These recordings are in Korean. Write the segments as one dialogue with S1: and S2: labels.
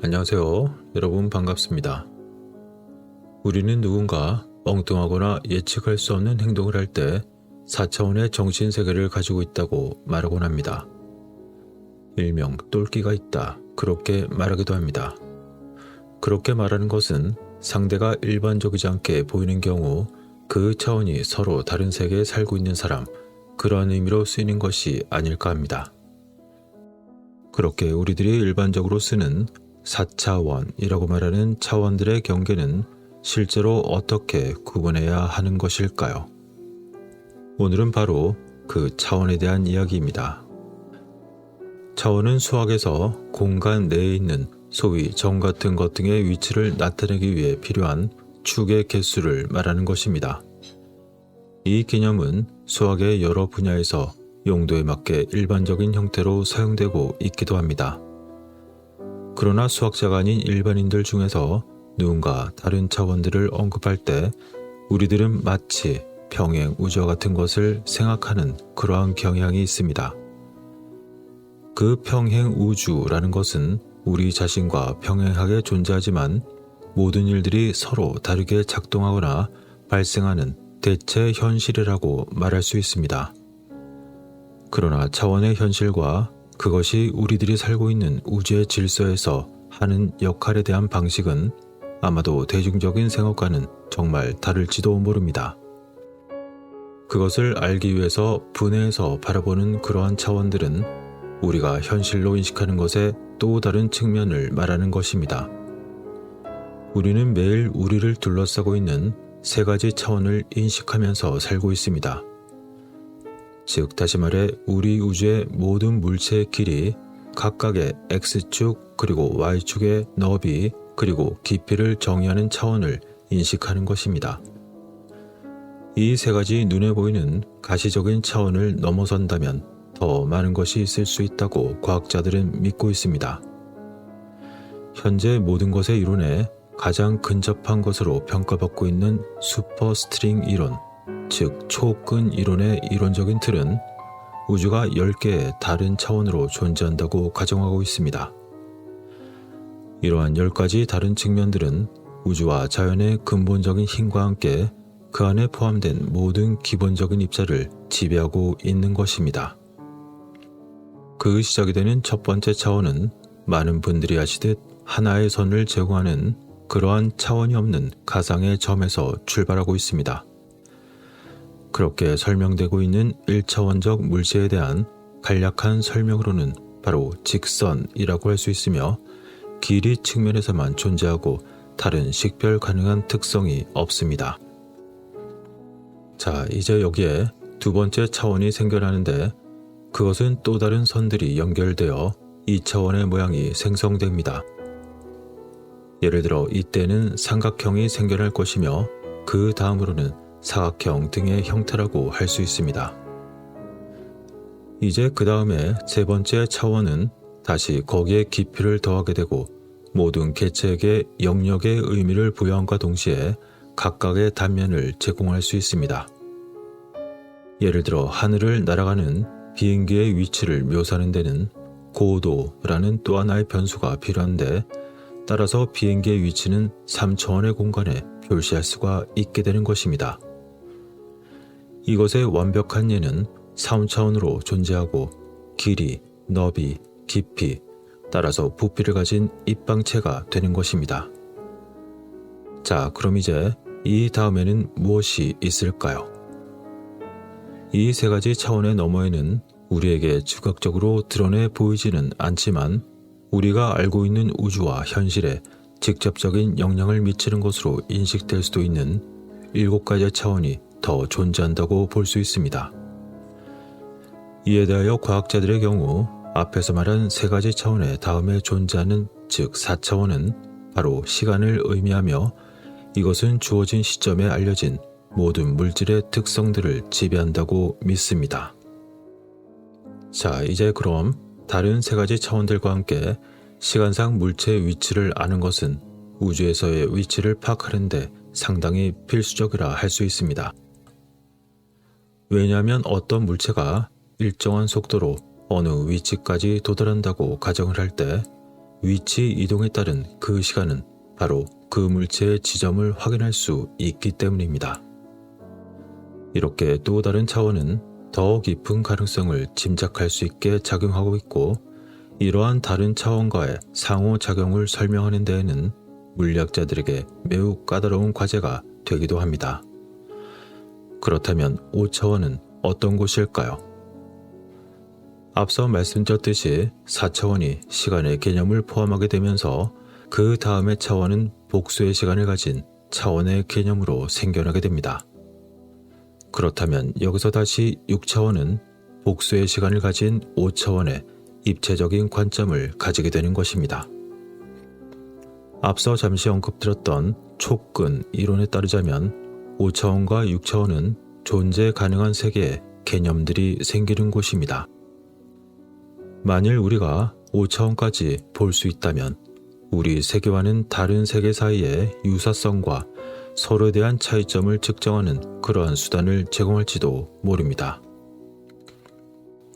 S1: 안녕하세요. 여러분 반갑습니다. 우리는 누군가 엉뚱하거나 예측할 수 없는 행동을 할 때 4차원의 정신 세계를 가지고 있다고 말하곤 합니다. 일명 똘끼가 있다. 그렇게 말하기도 합니다. 그렇게 말하는 것은 상대가 일반적이지 않게 보이는 경우 그 차원이 서로 다른 세계에 살고 있는 사람, 그런 의미로 쓰이는 것이 아닐까 합니다. 그렇게 우리들이 일반적으로 쓰는 4차원이라고 말하는 차원들의 경계는 실제로 어떻게 구분해야 하는 것일까요? 오늘은 바로 그 차원에 대한 이야기입니다. 차원은 수학에서 공간 내에 있는 소위 점 같은 것 등의 위치를 나타내기 위해 필요한 축의 개수를 말하는 것입니다. 이 개념은 수학의 여러 분야에서 용도에 맞게 일반적인 형태로 사용되고 있기도 합니다. 그러나 수학자가 아닌 일반인들 중에서 누군가 다른 차원들을 언급할 때 우리들은 마치 평행 우주와 같은 것을 생각하는 그러한 경향이 있습니다. 그 평행 우주라는 것은 우리 자신과 평행하게 존재하지만 모든 일들이 서로 다르게 작동하거나 발생하는 대체 현실이라고 말할 수 있습니다. 그러나 차원의 현실과 그것이 우리들이 살고 있는 우주의 질서에서 하는 역할에 대한 방식은 아마도 대중적인 생각과는 정말 다를지도 모릅니다. 그것을 알기 위해서 분해해서 바라보는 그러한 차원들은 우리가 현실로 인식하는 것의 또 다른 측면을 말하는 것입니다. 우리는 매일 우리를 둘러싸고 있는 세 가지 차원을 인식하면서 살고 있습니다. 즉, 다시 말해, 우리 우주의 모든 물체의 길이 각각의 X축 그리고 Y축의 너비 그리고 깊이를 정의하는 차원을 인식하는 것입니다. 이 세 가지 눈에 보이는 가시적인 차원을 넘어선다면 더 많은 것이 있을 수 있다고 과학자들은 믿고 있습니다. 현재 모든 것의 이론에 가장 근접한 것으로 평가받고 있는 슈퍼스트링 이론, 즉 초끈 이론의 이론적인 틀은 우주가 10개의 다른 차원으로 존재한다고 가정하고 있습니다. 이러한 10가지 다른 측면들은 우주와 자연의 근본적인 힘과 함께 그 안에 포함된 모든 기본적인 입자를 지배하고 있는 것입니다. 그 시작이 되는 첫 번째 차원은 많은 분들이 아시듯 하나의 선을 제공하는 그러한 차원이 없는 가상의 점에서 출발하고 있습니다. 그렇게 설명되고 있는 1차원적 물체에 대한 간략한 설명으로는 바로 직선이라고 할 수 있으며 길이 측면에서만 존재하고 다른 식별 가능한 특성이 없습니다. 자, 이제 여기에 두 번째 차원이 생겨나는데 그것은 또 다른 선들이 연결되어 2차원의 모양이 생성됩니다. 예를 들어 이때는 삼각형이 생겨날 것이며 그 다음으로는 사각형 등의 형태라고 할 수 있습니다. 이제 그 다음에 세 번째 차원은 다시 거기에 깊이를 더하게 되고 모든 개체에게 영역의 의미를 부여함과 동시에 각각의 단면을 제공할 수 있습니다. 예를 들어 하늘을 날아가는 비행기의 위치를 묘사하는 데는 고도라는 또 하나의 변수가 필요한데 따라서 비행기의 위치는 3차원의 공간에 표시할 수가 있게 되는 것입니다. 이것의 완벽한 예는 3차원으로 존재하고 길이, 너비, 깊이, 따라서 부피를 가진 입방체가 되는 것입니다. 자, 그럼 이제 이 다음에는 무엇이 있을까요? 이 세 가지 차원의 너머에는 우리에게 즉각적으로 드러내 보이지는 않지만 우리가 알고 있는 우주와 현실에 직접적인 영향을 미치는 것으로 인식될 수도 있는 일곱 가지 차원이 더 존재한다고 볼 수 있습니다. 이에 대하여 과학자들의 경우 앞에서 말한 세 가지 차원의 다음에 존재하는 즉 4차원은 바로 시간을 의미하며 이것은 주어진 시점에 알려진 모든 물질의 특성들을 지배한다고 믿습니다. 자, 이제 그럼 다른 세 가지 차원들과 함께 시간상 물체의 위치를 아는 것은 우주에서의 위치를 파악하는데 상당히 필수적이라 할 수 있습니다. 왜냐하면 어떤 물체가 일정한 속도로 어느 위치까지 도달한다고 가정을 할 때 위치 이동에 따른 그 시간은 바로 그 물체의 지점을 확인할 수 있기 때문입니다. 이렇게 또 다른 차원은 더 깊은 가능성을 짐작할 수 있게 작용하고 있고 이러한 다른 차원과의 상호작용을 설명하는 데에는 물리학자들에게 매우 까다로운 과제가 되기도 합니다. 그렇다면 5차원은 어떤 곳일까요? 앞서 말씀드렸듯이 4차원이 시간의 개념을 포함하게 되면서 그 다음의 차원은 복수의 시간을 가진 차원의 개념으로 생겨나게 됩니다. 그렇다면 여기서 다시 6차원은 복수의 시간을 가진 5차원의 입체적인 관점을 가지게 되는 것입니다. 앞서 잠시 언급드렸던 촉근 이론에 따르자면 5차원과 6차원은 존재 가능한 세계의 개념들이 생기는 곳입니다. 만일 우리가 5차원까지 볼 수 있다면 우리 세계와는 다른 세계 사이의 유사성과 서로에 대한 차이점을 측정하는 그러한 수단을 제공할지도 모릅니다.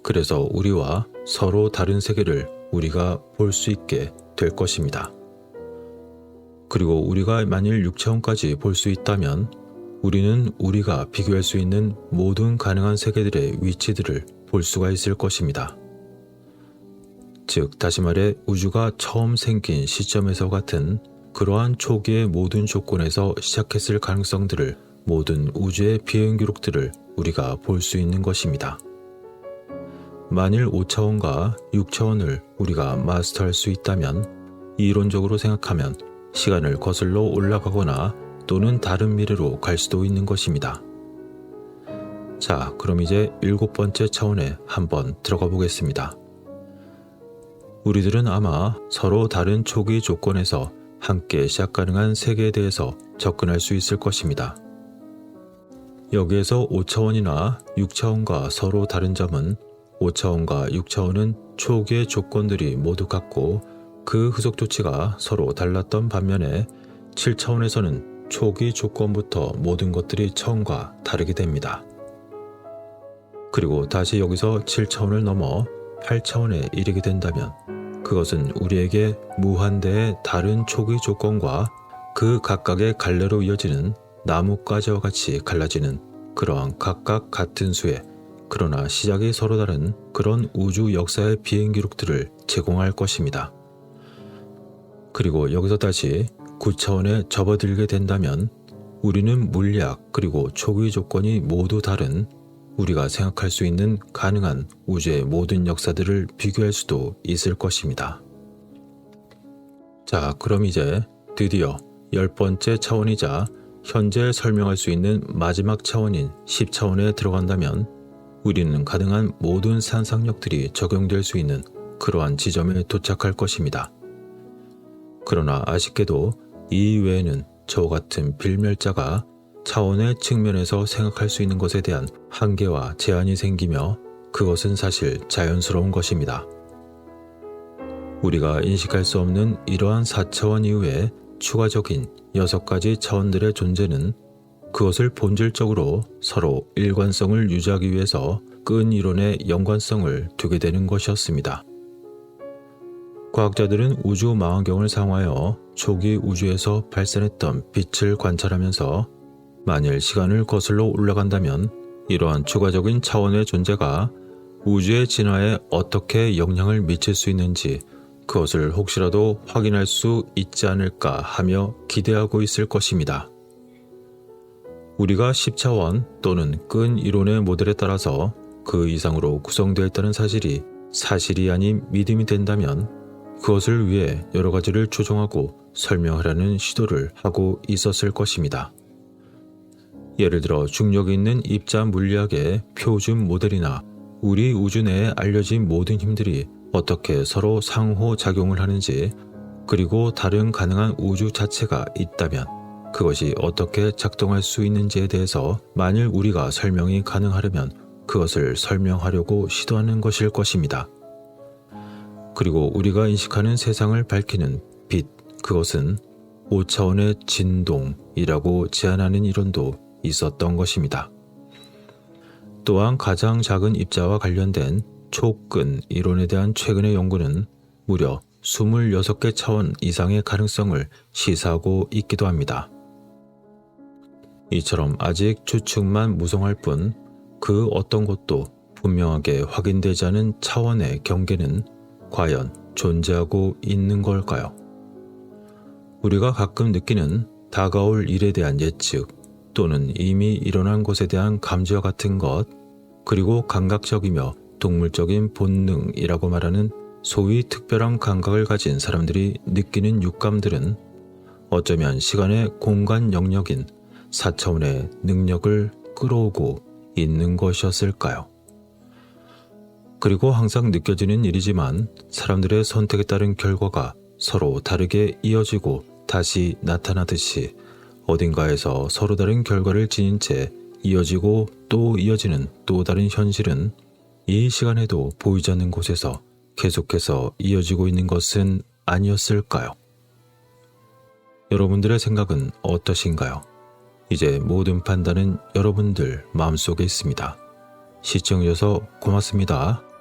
S1: 그래서 우리와 서로 다른 세계를 우리가 볼 수 있게 될 것입니다. 그리고 우리가 만일 6차원까지 볼 수 있다면 우리는 우리가 비교할 수 있는 모든 가능한 세계들의 위치들을 볼 수가 있을 것입니다. 즉, 다시 말해 우주가 처음 생긴 시점에서 같은 그러한 초기의 모든 조건에서 시작했을 가능성들을 모든 우주의 비행 기록들을 우리가 볼 수 있는 것입니다. 만일 5차원과 6차원을 우리가 마스터할 수 있다면 이론적으로 생각하면 시간을 거슬러 올라가거나 또는 다른 미래로 갈 수도 있는 것입니다. 자, 그럼 이제 일곱 번째 차원에 한번 들어가 보겠습니다. 우리들은 아마 서로 다른 초기 조건에서 함께 시작 가능한 세계에 대해서 접근할 수 있을 것입니다. 여기에서 5차원이나 6차원과 서로 다른 점은 5차원과 6차원은 초기의 조건들이 모두 같고 그 후속 조치가 서로 달랐던 반면에 7차원에서는 초기 조건부터 모든 것들이 처음과 다르게 됩니다. 그리고 다시 여기서 7차원을 넘어 8차원에 이르게 된다면 그것은 우리에게 무한대의 다른 초기 조건과 그 각각의 갈래로 이어지는 나뭇가지와 같이 갈라지는 그러한 각각 같은 수의 그러나 시작이 서로 다른 그런 우주 역사의 비행 기록들을 제공할 것입니다. 그리고 여기서 다시 9차원에 접어들게 된다면 우리는 물리학 그리고 초기 조건이 모두 다른 우리가 생각할 수 있는 가능한 우주의 모든 역사들을 비교할 수도 있을 것입니다. 자, 그럼 이제 드디어 열 번째 차원이자 현재 설명할 수 있는 마지막 차원인 10차원에 들어간다면 우리는 가능한 모든 상상력들이 적용될 수 있는 그러한 지점에 도착할 것입니다. 그러나 아쉽게도 이 외에는 저와 같은 빌멸자가 차원의 측면에서 생각할 수 있는 것에 대한 한계와 제한이 생기며 그것은 사실 자연스러운 것입니다. 우리가 인식할 수 없는 이러한 4차원 이후에 추가적인 6가지 차원들의 존재는 그것을 본질적으로 서로 일관성을 유지하기 위해서 끈 이론의 연관성을 두게 되는 것이었습니다. 과학자들은 우주 망원경을 사용하여 초기 우주에서 발산했던 빛을 관찰하면서 만일 시간을 거슬러 올라간다면 이러한 추가적인 차원의 존재가 우주의 진화에 어떻게 영향을 미칠 수 있는지 그것을 혹시라도 확인할 수 있지 않을까 하며 기대하고 있을 것입니다. 우리가 10차원 또는 끈 이론의 모델에 따라서 그 이상으로 구성되어 있다는 사실이 사실이 아닌 믿음이 된다면 그것을 위해 여러 가지를 조정하고 설명하려는 시도를 하고 있었을 것입니다. 예를 들어 중력이 있는 입자 물리학의 표준 모델이나 우리 우주 내에 알려진 모든 힘들이 어떻게 서로 상호 작용을 하는지 그리고 다른 가능한 우주 자체가 있다면 그것이 어떻게 작동할 수 있는지에 대해서 만일 우리가 설명이 가능하려면 그것을 설명하려고 시도하는 것일 것입니다. 그리고 우리가 인식하는 세상을 밝히는 빛, 그것은 5차원의 진동이라고 제안하는 이론도 있었던 것입니다. 또한 가장 작은 입자와 관련된 촉근 이론에 대한 최근의 연구는 무려 26개 차원 이상의 가능성을 시사하고 있기도 합니다. 이처럼 아직 추측만 무성할 뿐 그 어떤 것도 분명하게 확인되지 않은 차원의 경계는 과연 존재하고 있는 걸까요? 우리가 가끔 느끼는 다가올 일에 대한 예측 또는 이미 일어난 것에 대한 감지와 같은 것, 그리고 감각적이며 동물적인 본능이라고 말하는 소위 특별한 감각을 가진 사람들이 느끼는 육감들은 어쩌면 시간의 공간 영역인 4차원의 능력을 끌어오고 있는 것이었을까요? 그리고 항상 느껴지는 일이지만 사람들의 선택에 따른 결과가 서로 다르게 이어지고 다시 나타나듯이 어딘가에서 서로 다른 결과를 지닌 채 이어지고 또 이어지는 또 다른 현실은 이 시간에도 보이지 않는 곳에서 계속해서 이어지고 있는 것은 아니었을까요? 여러분들의 생각은 어떠신가요? 이제 모든 판단은 여러분들 마음속에 있습니다. 시청해주셔서 고맙습니다.